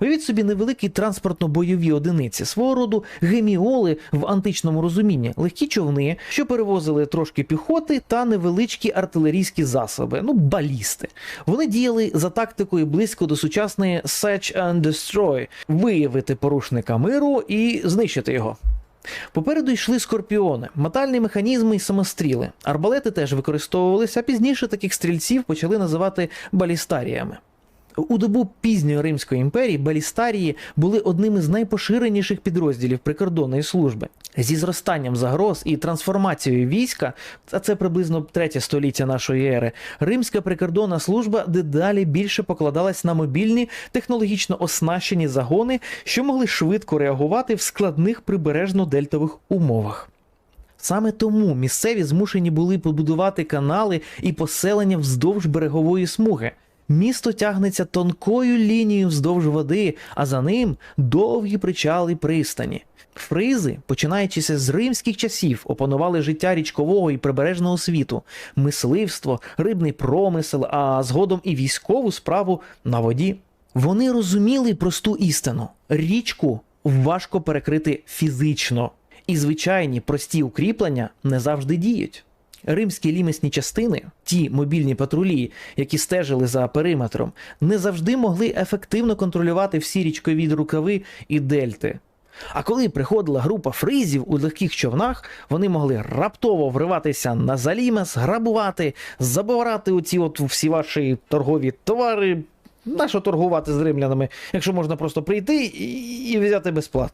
Уявіть собі невеликі транспортно-бойові одиниці, свого роду геміоли в античному розумінні, легкі човни, що перевозили трошки піхоти та невеличкі артилерійські засоби, ну балісти. Вони діяли за тактикою близько до сучасної Search and Destroy – виявити порушника миру і знищити його. Попереду йшли скорпіони, метальні механізми і самостріли. Арбалети теж використовувалися, а пізніше таких стрільців почали називати балістаріями. У добу пізньої Римської імперії балістарії були одним із найпоширеніших підрозділів прикордонної служби. Зі зростанням загроз і трансформацією війська, а це приблизно третє століття нашої ери, римська прикордонна служба дедалі більше покладалась на мобільні технологічно оснащені загони, що могли швидко реагувати в складних прибережно-дельтових умовах. Саме тому місцеві змушені були побудувати канали і поселення вздовж берегової смуги. Місто тягнеться тонкою лінією вздовж води, а за ним довгі причали пристані. Фризи, починаючися з римських часів, опанували життя річкового і прибережного світу, мисливство, рибний промисел, а згодом і військову справу на воді. Вони розуміли просту істину: річку важко перекрити фізично, і звичайні прості укріплення не завжди діють. Римські лімесні частини, ті мобільні патрулі, які стежили за периметром, не завжди могли ефективно контролювати всі річкові рукави і дельти. А коли приходила група фризів у легких човнах, вони могли раптово вриватися на залімес, грабувати, забирати оці от всі ваші торгові товари. Нащо торгувати з римлянами, якщо можна просто прийти і, і взяти безплатно?